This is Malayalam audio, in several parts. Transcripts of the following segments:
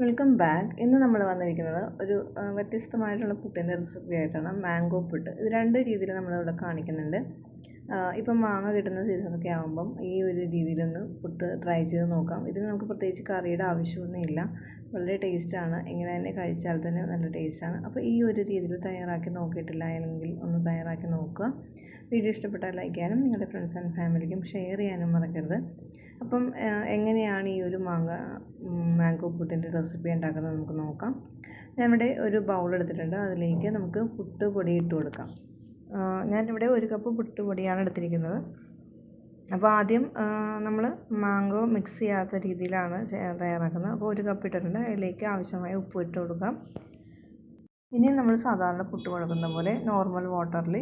Welcome back. ഇന്ന് നമ്മൾ വന്നിരിക്കുന്നത് ഒരു വ്യത്യസ്തമായിട്ടുള്ള പുട്ടിന്റെ റെസിപ്പി ആയിട്ടാണ്. മാംഗോ പുട്ട്. ഇത് രണ്ട് രീതിയിൽ നമ്മളിവിടെ കാണിക്കുന്നുണ്ട്. ഇപ്പം മാങ്ങ കിട്ടുന്ന സീസണൊക്കെ ആകുമ്പം ഈ ഒരു രീതിയിലൊന്ന് പുട്ട് ട്രൈ ചെയ്ത് നോക്കാം. ഇതിന് നമുക്ക് പ്രത്യേകിച്ച് കറിയുടെ ആവശ്യമൊന്നും ഇല്ല. വളരെ ടേസ്റ്റാണ് ഇങ്ങനെ തന്നെ കഴിച്ചാൽ തന്നെ നല്ല ടേസ്റ്റാണ് അപ്പോൾ ഈ ഒരു രീതിയിൽ തയ്യാറാക്കി നോക്കിയിട്ടില്ല അല്ലെങ്കിൽ ഒന്ന് തയ്യാറാക്കി നോക്കുക. വീഡിയോ ഇഷ്ടപ്പെട്ടാൽ ലൈക്ക് ചെയ്യാനും നിങ്ങളുടെ ഫ്രണ്ട്സ് ആൻഡ് ഫാമിലിക്കും ഷെയർ ചെയ്യാനും മറക്കരുത്. അപ്പം എങ്ങനെയാണ് ഈ ഒരു മാങ്ങ മാംഗോ പുട്ടിന്റെ റെസിപ്പി ഉണ്ടാക്കുന്നത് നമുക്ക് നോക്കാം. ഞാൻ ഇവിടെ ഒരു ബൗൾ എടുത്തിട്ടുണ്ട്. അതിലേക്ക് നമുക്ക് പുട്ട് പൊടി ഇട്ട് കൊടുക്കാം. ഞാനിവിടെ ഒരു കപ്പ് പുട്ട് പൊടിയാണ് എടുത്തിരിക്കുന്നത്. അപ്പോൾ ആദ്യം നമ്മൾ മാംഗോ മിക്സ് ചെയ്യാത്ത രീതിയിലാണ് തയ്യാറാക്കുന്നത്. അപ്പോൾ ഒരു കപ്പ് ഇട്ടിട്ടുണ്ട്. അതിലേക്ക് ആവശ്യമായ ഉപ്പ് ഇട്ട് കൊടുക്കാം. ഇനി നമ്മൾ സാധാരണ പുട്ട് കൊടുക്കുന്ന പോലെ നോർമൽ വാട്ടറിൽ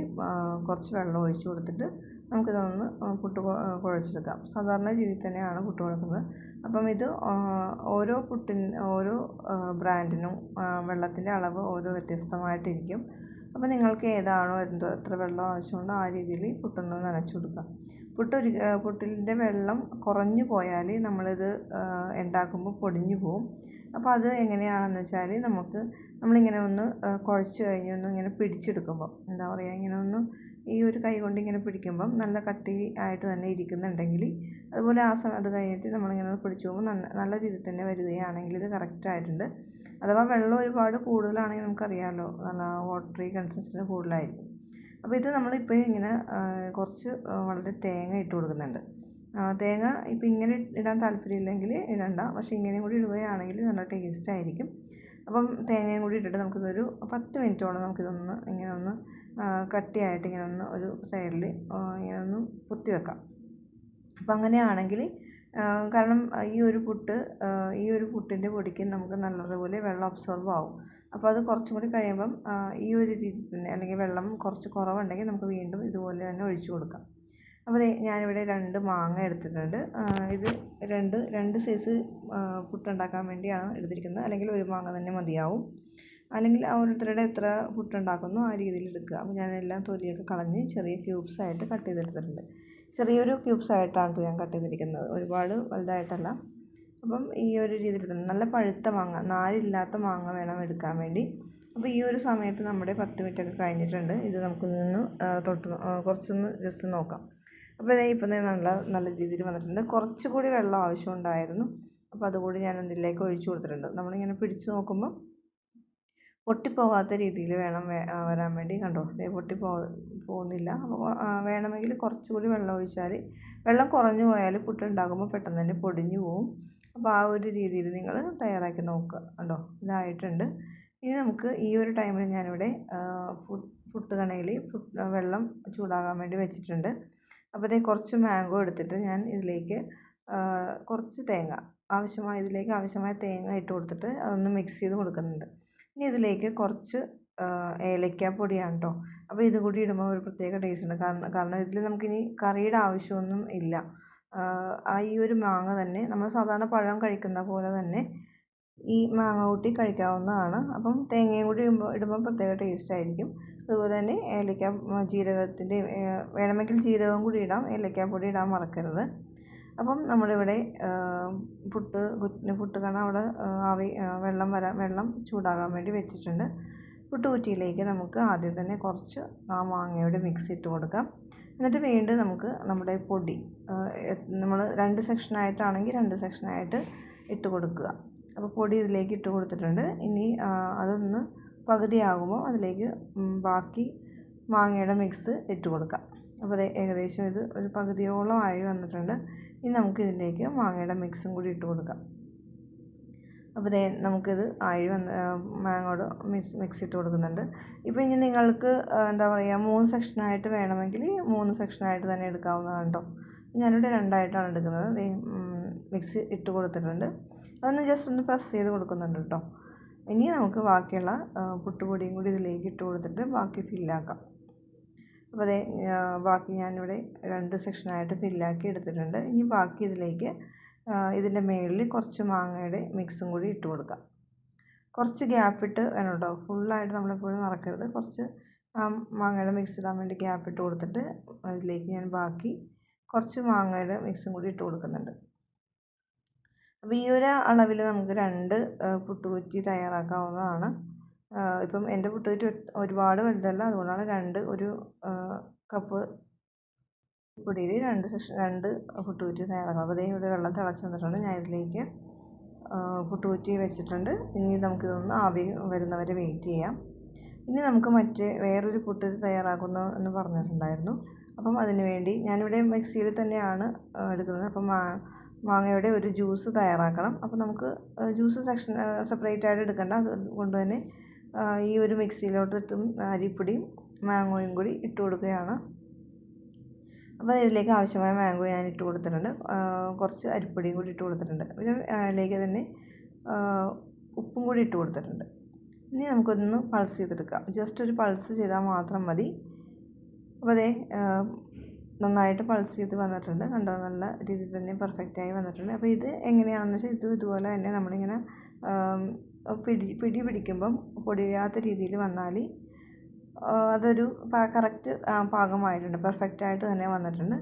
കുറച്ച് വെള്ളം ഒഴിച്ച് കൊടുത്തിട്ട് നമുക്കിതൊന്ന് പുട്ട് കുഴച്ചെടുക്കാം. സാധാരണ രീതിയിൽ തന്നെയാണ് പുട്ട് കുഴക്കുന്നത് അപ്പം ഇത് ഓരോ പുട്ടിന് ഓരോ ബ്രാൻഡിനും വെള്ളത്തിന്റെ അളവ് ഓരോ വ്യത്യസ്തമായിട്ടിരിക്കും. അപ്പോൾ നിങ്ങൾക്ക് ഏതാണോ എന്തോ എത്ര വെള്ളം ആവശ്യമുണ്ടോ ആ രീതിയിൽ പുട്ടൊന്ന് നനച്ചു കൊടുക്കുക. പുട്ടൊരു പുട്ടിന്റെ വെള്ളം കുറഞ്ഞു പോയാൽ നമ്മളിത് ഉണ്ടാക്കുമ്പോൾ പൊടിഞ്ഞു പോവും. അപ്പോൾ അത് എങ്ങനെയാണെന്ന് വെച്ചാൽ നമുക്ക് നമ്മളിങ്ങനെ ഒന്ന് കുഴച്ച് കഴിഞ്ഞ് ഒന്ന് ഇങ്ങനെ പിടിച്ചെടുക്കുമ്പോൾ എന്താ പറയുക ഇങ്ങനെ ഒന്ന് ഈ ഒരു കൈ കൊണ്ട് ഇങ്ങനെ പിടിക്കുമ്പം നല്ല കട്ടി ആയിട്ട് തന്നെ ഇരിക്കുന്നുണ്ടെങ്കിൽ അതുപോലെ ആ സമയം അത് കഴിഞ്ഞിട്ട് നമ്മളിങ്ങനെ പിടിച്ചു പോകുമ്പോൾ നല്ല നല്ല രീതിയിൽ തന്നെ വരികയാണെങ്കിൽ ഇത് കറക്റ്റായിട്ടുണ്ട് അഥവാ വെള്ളം ഒരുപാട് കൂടുതലാണെങ്കിൽ നമുക്കറിയാമല്ലോ നല്ല വാട്ടറി കൺസിസ്റ്റൻസി കൂടുതലായിരിക്കും. അപ്പോൾ ഇത് നമ്മളിപ്പോൾ ഇങ്ങനെ കുറച്ച് വളരെ തേങ്ങ ഇട്ട് കൊടുക്കുന്നുണ്ട്. തേങ്ങ ഇപ്പോൾ ഇങ്ങനെ ഇടാൻ താല്പര്യമില്ലെങ്കിൽ ഇടണ്ട. പക്ഷേ ഇങ്ങനെയും കൂടി ഇടുകയാണെങ്കിൽ നല്ല ടേസ്റ്റ് ആയിരിക്കും. അപ്പം തേങ്ങയും കൂടി ഇട്ടിട്ട് നമുക്കിതൊരു പത്ത് മിനിറ്റോളം നമുക്കിതൊന്ന് ഇങ്ങനെ ഒന്ന് കട്ടിയായിട്ട് ഇങ്ങനെ ഒന്ന് ഒരു സൈഡിൽ ഇങ്ങനെ ഒന്ന് കുത്തി വെക്കാം. അപ്പം അങ്ങനെയാണെങ്കിൽ കാരണം ഈ ഒരു പുട്ട് ഈ ഒരു പുട്ടിന്റെ പൊടിക്ക് നമുക്ക് നല്ലതുപോലെ വെള്ളം അബ്സോർബ് ആവും. അപ്പോൾ അത് കുറച്ചും കൂടി കഴിയുമ്പം ഈ ഒരു രീതി തന്നെ അല്ലെങ്കിൽ വെള്ളം കുറച്ച് കുറവുണ്ടെങ്കിൽ നമുക്ക് വീണ്ടും ഇതുപോലെ തന്നെ ഒഴിച്ചു കൊടുക്കാം. അപ്പോൾ ഞാനിവിടെ രണ്ട് മാങ്ങ എടുത്തിട്ടുണ്ട്. ഇത് രണ്ട് രണ്ട് സൈസ് പുട്ടുണ്ടാക്കാൻ വേണ്ടിയാണ് എടുത്തിരിക്കുന്നത്. അല്ലെങ്കിൽ ഒരു മാങ്ങ തന്നെ മതിയാവും. അല്ലെങ്കിൽ ഓരോരുത്തരുടെ എത്ര പുട്ടുണ്ടാക്കുന്നു ആ രീതിയിൽ എടുക്കുക. അപ്പോൾ ഞാനെല്ലാം തൊലിയൊക്കെ കളഞ്ഞ് ചെറിയ ക്യൂബ്സ് ആയിട്ട് കട്ട് ചെയ്തെടുത്തിട്ടുണ്ട്. ചെറിയൊരു ക്യൂബ്സ് ആയിട്ടാണ് ഞാൻ കട്ട് ചെയ്തിരിക്കുന്നത്. ഒരുപാട് വലുതായിട്ടല്ല. അപ്പം ഈ ഒരു രീതിയിൽ തന്നെ നല്ല പഴുത്ത മാങ്ങ നാരില്ലാത്ത മാങ്ങ വേണം എടുക്കാൻ വേണ്ടി. അപ്പോൾ ഈ ഒരു സമയത്ത് നമ്മുടെ പത്ത് മിനിറ്റ് ഒക്കെ കഴിഞ്ഞിട്ടുണ്ട്. ഇത് നമുക്കൊന്ന് തൊട്ട് കുറച്ചൊന്ന് ജസ്റ്റ് നോക്കാം. അപ്പോൾ ഇതേ ഇപ്പം നല്ല നല്ല രീതിയിൽ വന്നിട്ടുണ്ട്. കുറച്ചുകൂടി വെള്ളം ആവശ്യമുണ്ടായിരുന്നു. അപ്പോൾ അതുകൂടി ഞാൻ ഇതിലേക്ക് ഒഴിച്ചു കൊടുത്തിട്ടുണ്ട്. നമ്മളിങ്ങനെ പിടിച്ച് നോക്കുമ്പോൾ പൊട്ടിപ്പോകാത്ത രീതിയിൽ വേണം വരാൻ വേണ്ടി. കണ്ടോ? ഇതേ പൊട്ടിപ്പോ പോകുന്നില്ല. അപ്പോൾ വേണമെങ്കിൽ കുറച്ചുകൂടി വെള്ളം ഒഴിച്ചാൽ വെള്ളം കുറഞ്ഞു പോയാൽ പുട്ടുണ്ടാകുമ്പോൾ പെട്ടെന്ന് തന്നെ പൊടിഞ്ഞു പോവും. അപ്പോൾ ആ ഒരു രീതിയിൽ നിങ്ങൾ തയ്യാറാക്കി നോക്കുക. കണ്ടോ? ഇതായിട്ടുണ്ട്. ഇനി നമുക്ക് ഈ ഒരു ടൈമിൽ ഞാനിവിടെ പുട്ടുകണയിൽ വെള്ളം ചൂടാകാൻ വേണ്ടി വെച്ചിട്ടുണ്ട്. അപ്പോൾ കുറച്ച് മാംഗോ എടുത്തിട്ട് ഞാൻ ഇതിലേക്ക് കുറച്ച് തേങ്ങ ആവശ്യമായ ഇതിലേക്ക് ആവശ്യമായ തേങ്ങ ഇട്ട് കൊടുത്തിട്ട് അതൊന്ന് മിക്സ് ചെയ്ത് കൊടുക്കുന്നുണ്ട്. ഇനി ഇതിലേക്ക് കുറച്ച് ഏലക്കാപ്പൊടിയാണ് കേട്ടോ അപ്പോൾ ഇതും കൂടി ഇടുമ്പോൾ ഒരു പ്രത്യേക ടേസ്റ്റ് ഉണ്ട്. കാരണം കാരണം ഇതിൽ നമുക്കിനി കറിയുടെ ആവശ്യമൊന്നും ഇല്ല. ആ ഈ ഒരു മാങ്ങ തന്നെ നമ്മൾ സാധാരണ പഴം കഴിക്കുന്ന പോലെ തന്നെ ഈ മാങ്ങ കൂട്ടി കഴിക്കാവുന്നതാണ്. അപ്പം തേങ്ങയും കൂടി ഇടുമ്പോൾ ഇടുമ്പോൾ പ്രത്യേക ടേസ്റ്റ് ആയിരിക്കും. അതുപോലെ തന്നെ ഏലക്ക ജീരകത്തിന്റെ വേണമെങ്കിൽ ജീരകം കൂടി ഇടാം. ഏലക്കാപ്പൊടി ഇടാൻ മറക്കരുത്. അപ്പം നമ്മളിവിടെ പുട്ട് പുട്ട് കണ അവിടെ ആവി വെള്ളം വരാൻ വെള്ളം ചൂടാകാൻ വേണ്ടി വെച്ചിട്ടുണ്ട്. പുട്ട് പുട്ടുകുറ്റിയിലേക്ക് നമുക്ക് ആദ്യം തന്നെ കുറച്ച് ആ മാങ്ങയുടെ മിക്സ് ഇട്ട് കൊടുക്കാം. എന്നിട്ട് വീണ്ടും നമുക്ക് നമ്മുടെ പൊടി നമ്മൾ രണ്ട് സെക്ഷനായിട്ടാണെങ്കിൽ രണ്ട് സെക്ഷനായിട്ട് ഇട്ട് കൊടുക്കുക. അപ്പോൾ പൊടി ഇതിലേക്ക് ഇട്ട് കൊടുത്തിട്ടുണ്ട്. ഇനി അതൊന്ന് പകുതിയാകുമ്പോൾ അതിലേക്ക് ബാക്കി മാങ്ങയുടെ മിക്സ് ഇട്ട് കൊടുക്കാം. അപ്പോൾ ഏകദേശം ഇത് ഒരു പകുതിയോളം ആയി വന്നിട്ടുണ്ട്. ഇനി നമുക്ക് ഇതിലേക്ക് മാങ്ങയുടെ മിക്സും കൂടി ഇട്ട് കൊടുക്കാം. അപ്പോൾ ദേ നമുക്കിത് ആഴി വന്ന് മാങ്ങോട് മിക്സ് മിക്സ് ഇട്ട് കൊടുക്കുന്നുണ്ട്. ഇപ്പോൾ ഇനി നിങ്ങൾക്ക് എന്താ പറയുക മൂന്ന് സെക്ഷനായിട്ട് വേണമെങ്കിൽ മൂന്ന് സെക്ഷനായിട്ട് തന്നെ എടുക്കാവുന്നതാണ് കേട്ടോ. ഞാനിവിടെ രണ്ടായിട്ടാണ് എടുക്കുന്നത്. മിക്സ് ഇട്ട് കൊടുത്തിട്ടുണ്ട്. അതൊന്ന് ജസ്റ്റ് ഒന്ന് പ്രസ് ചെയ്ത് കൊടുക്കുന്നുണ്ട് കേട്ടോ. ഇനി നമുക്ക് ബാക്കിയുള്ള പുട്ടുപൊടിയും കൂടി ഇതിലേക്ക് ഇട്ട് കൊടുത്തിട്ട് ബാക്കി ഫില്ലാക്കാം അപ്പോൾ അതേ ബാക്കി ഞാനിവിടെ രണ്ട് സെക്ഷനായിട്ട് ഫില്ലാക്കി എടുത്തിട്ടുണ്ട്. ഇനി ബാക്കി ഇതിലേക്ക് ഇതിന്റെ മുകളിൽ കുറച്ച് മാങ്ങയുടെ മിക്സും കൂടി ഇട്ട് കൊടുക്കാം. കുറച്ച് ഗ്യാപ്പ് ഇട്ട് വേണം കേട്ടോ. ഫുള്ളായിട്ട് നമ്മളെപ്പോഴും നടക്കരുത്. കുറച്ച് മാങ്ങയുടെ മിക്സ് ഇടാൻ വേണ്ടി ഗ്യാപ്പ് ഇട്ട് കൊടുത്തിട്ട് അതിലേക്ക് ഞാൻ ബാക്കി കുറച്ച് മാങ്ങയുടെ മിക്സും കൂടി ഇട്ട് കൊടുക്കുന്നുണ്ട്. അപ്പോൾ ഈ ഒരു അളവിൽ നമുക്ക് രണ്ട് പുട്ടുകുറ്റി തയ്യാറാക്കാവുന്നതാണ്. ഇപ്പം എന്റെ പുട്ടുകുറ്റി ഒരുപാട് വലുതല്ല. അതുകൊണ്ടാണ് രണ്ട് ഒരു കപ്പ് പൊടിയിൽ രണ്ട് സെഷൻ രണ്ട് പുട്ടുകുറ്റി തയ്യാറാക്കാം അപ്പോൾ അതേ ഇവിടെ വെള്ളം തിളച്ച് വന്നിട്ടുണ്ട്. ഞാൻ ഇതിലേക്ക് പുട്ടുകുറ്റി വെച്ചിട്ടുണ്ട്. ഇനി നമുക്കിതൊന്ന് ആവി വരുന്നവരെ വെയിറ്റ് ചെയ്യാം. ഇനി നമുക്ക് മറ്റേ വേറൊരു പുട്ട് തയ്യാറാക്കുന്നു എന്ന് പറഞ്ഞിട്ടുണ്ടായിരുന്നു. അപ്പം അതിന് വേണ്ടി ഞാനിവിടെ മിക്സിയിൽ തന്നെയാണ് എടുക്കുന്നത്. അപ്പം മാങ്ങയുടെ ഒരു ജ്യൂസ് തയ്യാറാക്കണം. അപ്പോൾ നമുക്ക് ജ്യൂസ് സെക്ഷൻ സെപ്പറേറ്റ് ആയിട്ട് എടുക്കേണ്ട. അതുകൊണ്ട് തന്നെ ഈ ഒരു മിക്സിയിലോട്ട് ഇട്ടും അരിപ്പൊടിയും മാങ്ങോയും കൂടി ഇട്ട് കൊടുക്കുകയാണ്. അപ്പോൾ ഇതിലേക്ക് ആവശ്യമായ മാങ്ങോ ഞാൻ ഇട്ട് കൊടുത്തിട്ടുണ്ട്. കുറച്ച് അരിപ്പൊടിയും കൂടി ഇട്ട് കൊടുത്തിട്ടുണ്ട്. പിന്നെ അതിലേക്ക് തന്നെ ഉപ്പും കൂടി ഇട്ട് കൊടുത്തിട്ടുണ്ട്. ഇനി നമുക്കൊന്ന് പൾസ് ചെയ്തെടുക്കാം. ജസ്റ്റ് ഒരു പൾസ് ചെയ്താൽ മാത്രം മതി. അപ്പോൾ അതേ നന്നായിട്ട് പൾസ് ചെയ്ത് വന്നിട്ടുണ്ട്. കണ്ടോ? നല്ല രീതിയിൽ തന്നെ പെർഫെക്റ്റായി വന്നിട്ടുണ്ട്. അപ്പോൾ ഇത് എങ്ങനെയാണെന്ന് വെച്ചാൽ ഇത് ഇതുപോലെ തന്നെ നമ്മളിങ്ങനെ പിടി പിടി പിടിക്കുമ്പം പൊടിയാത്ത രീതിയിൽ വന്നാൽ അതൊരു കറക്റ്റ് പാകമായിട്ടുണ്ട്. പെർഫെക്റ്റായിട്ട് തന്നെ വന്നിട്ടുണ്ട്.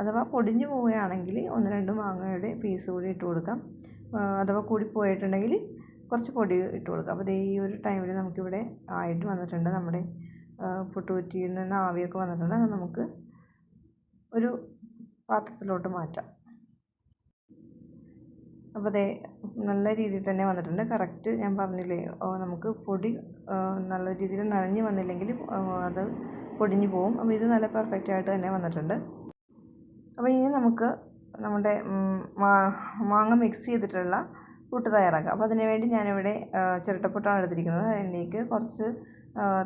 അഥവാ പൊടിഞ്ഞു പോവുകയാണെങ്കിൽ ഒന്ന് രണ്ട് മാങ്ങയുടെ പീസ് കൂടി ഇട്ട് കൊടുക്കാം. അഥവാ കൂടി പോയിട്ടുണ്ടെങ്കിൽ കുറച്ച് പൊടി ഇട്ട് കൊടുക്കാം. അപ്പോൾ ഈ ഒരു ടൈമിൽ നമുക്കിവിടെ ആയിട്ട് വന്നിട്ടുണ്ട്. നമ്മുടെ പുട്ടുകുറ്റിയിൽ നിന്ന് ആവിയൊക്കെ വന്നിട്ടുണ്ട്. അത് നമുക്ക് ഒരു പാത്രത്തിലോട്ട് മാറ്റാം. അപ്പോൾ അതേ നല്ല രീതിയിൽ തന്നെ വന്നിട്ടുണ്ട്. കറക്റ്റ് ഞാൻ പറഞ്ഞില്ലേ നമുക്ക് പൊടി നല്ല രീതിയിൽ നനഞ്ഞ് വന്നില്ലെങ്കിൽ അത് പൊടിഞ്ഞു പോകും അപ്പോൾ ഇത് നല്ല പെർഫെക്റ്റ് ആയിട്ട് തന്നെ വന്നിട്ടുണ്ട്. അപ്പോൾ ഇനി നമുക്ക് നമ്മുടെ മാങ്ങ മിക്സ് ചെയ്തിട്ടുള്ള പുട്ട് തയ്യാറാക്കാം. അപ്പോൾ അതിന് വേണ്ടി ഞാനിവിടെ ചിരട്ടപ്പുട്ടാണ് എടുത്തിരിക്കുന്നത്. അതിലേക്ക് കുറച്ച്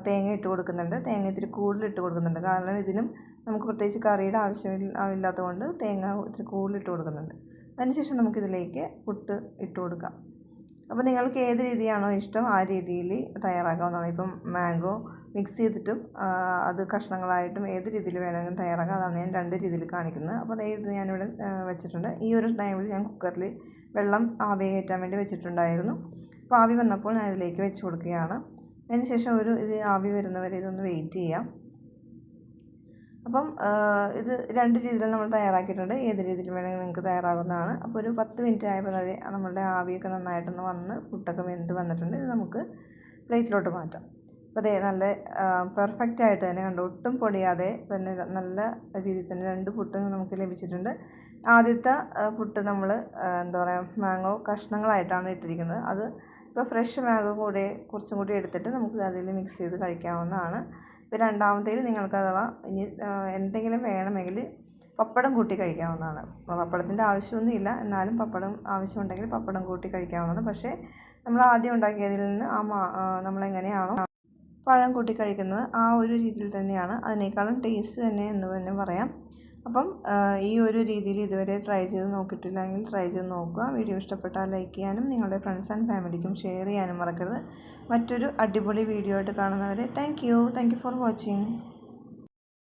തേങ്ങ ഇട്ട് കൊടുക്കുന്നുണ്ട്. തേങ്ങ ഇത്തിരി കൂടുതൽ ഇട്ട് കൊടുക്കുന്നുണ്ട്. കാരണം ഇതിനും നമുക്ക് പ്രത്യേകിച്ച് കറിയുടെ ആവശ്യമില്ലാത്തതുകൊണ്ട് തേങ്ങ ഇത്തിരി കൂടുതൽ ഇട്ട് കൊടുക്കുന്നുണ്ട്. അതിനുശേഷം നമുക്കിതിലേക്ക് പുട്ട് ഇട്ട് കൊടുക്കാം. അപ്പോൾ നിങ്ങൾക്ക് ഏത് രീതിയാണോ ഇഷ്ടം ആ രീതിയിൽ തയ്യാറാക്കാവുന്നതാണ്. ഇപ്പം മാംഗോ മിക്സ് ചെയ്തിട്ടും അത് കഷ്ണങ്ങളായിട്ടും ഏത് രീതിയിൽ വേണമെങ്കിലും തയ്യാറാക്കാം. അതാണ് ഞാൻ രണ്ട് രീതിയിൽ കാണിക്കുന്നത്. അപ്പോൾ ഇത് ഞാനിവിടെ വെച്ചിട്ടുണ്ട്. ഈ ഒരു ടൈമിൽ ഞാൻ കുക്കറിൽ വെള്ളം ആവി കയറ്റാൻ വേണ്ടി വെച്ചിട്ടുണ്ടായിരുന്നു. അപ്പോൾ ആവി വന്നപ്പോൾ ഞാൻ ഇതിലേക്ക് വെച്ച് കൊടുക്കുകയാണ്. അതിന് ശേഷം ഒരു ഇത് ആവി വരുന്നവരെ ഇതൊന്ന് വെയിറ്റ് ചെയ്യാം. അപ്പം ഇത് രണ്ട് രീതിയിൽ നമ്മൾ തയ്യാറാക്കിയിട്ടുണ്ട്. ഏത് രീതിയിൽ വേണമെങ്കിൽ നിങ്ങൾക്ക് തയ്യാറാകുന്നതാണ്. അപ്പോൾ ഒരു പത്ത് മിനിറ്റ് ആയപ്പോൾ തന്നെ നമ്മളുടെ ആവിയൊക്കെ നന്നായിട്ടൊന്ന് വന്ന് പുട്ടൊക്കെ വെന്ത് വന്നിട്ടുണ്ട്. ഇത് നമുക്ക് പ്ലേറ്റിലോട്ട് മാറ്റാം. അപ്പോൾ അതെ നല്ല പെർഫെക്റ്റ് ആയിട്ട് തന്നെ കണ്ടു? ഒട്ടും പൊടിയാതെ തന്നെ നല്ല രീതിയിൽ തന്നെ രണ്ട് പുട്ടും നമുക്ക് ലഭിച്ചിട്ടുണ്ട്. ആദ്യത്തെ പുട്ട് നമ്മൾ എന്താ പറയുക മാങ്ങോ കഷ്ണങ്ങളായിട്ടാണ് ഇട്ടിരിക്കുന്നത്. അത് ഇപ്പോൾ ഫ്രഷ് മാങ്ങോ കൂടെ കുറച്ചും കൂടി എടുത്തിട്ട് നമുക്ക് അതിൽ മിക്സ് ചെയ്ത് കഴിക്കാവുന്നതാണ്. ഇപ്പോൾ രണ്ടാമത്തേതിൽ നിങ്ങൾക്ക് അഥവാ ഇനി എന്തെങ്കിലും വേണമെങ്കിൽ പപ്പടം കൂട്ടി കഴിക്കാവുന്നതാണ്. പപ്പടത്തിന്റെ ആവശ്യമൊന്നുമില്ല എന്നാലും പപ്പടം ആവശ്യമുണ്ടെങ്കിൽ പപ്പടം കൂട്ടി കഴിക്കാവുന്നതാണ്. പക്ഷേ നമ്മൾ ആദ്യം ഉണ്ടാക്കിയതിൽ നിന്ന് ആ മാ നമ്മളെങ്ങനെയാണോ പഴം കൂട്ടി കഴിക്കുന്നത് ആ ഒരു രീതിയിൽ തന്നെയാണ്. അതിനേക്കാളും ടേസ്റ്റ് തന്നെ എന്ന് തന്നെ പറയാം. അപ്പം ഈ ഒരു രീതിയിൽ ഇതുവരെ ട്രൈ ചെയ്ത് നോക്കിയിട്ടില്ലെങ്കിൽ ട്രൈ ചെയ്ത് നോക്കുക. വീഡിയോ ഇഷ്ടപ്പെട്ടാൽ ലൈക്ക് ചെയ്യാനും നിങ്ങളുടെ ഫ്രണ്ട്സ് ആൻഡ് ഫാമിലിക്കും ഷെയർ ചെയ്യാനും മറക്കരുത്. മറ്റൊരു അടിപൊളി വീഡിയോ ആയിട്ട് കാണുന്നവരെ thank you thank you for watching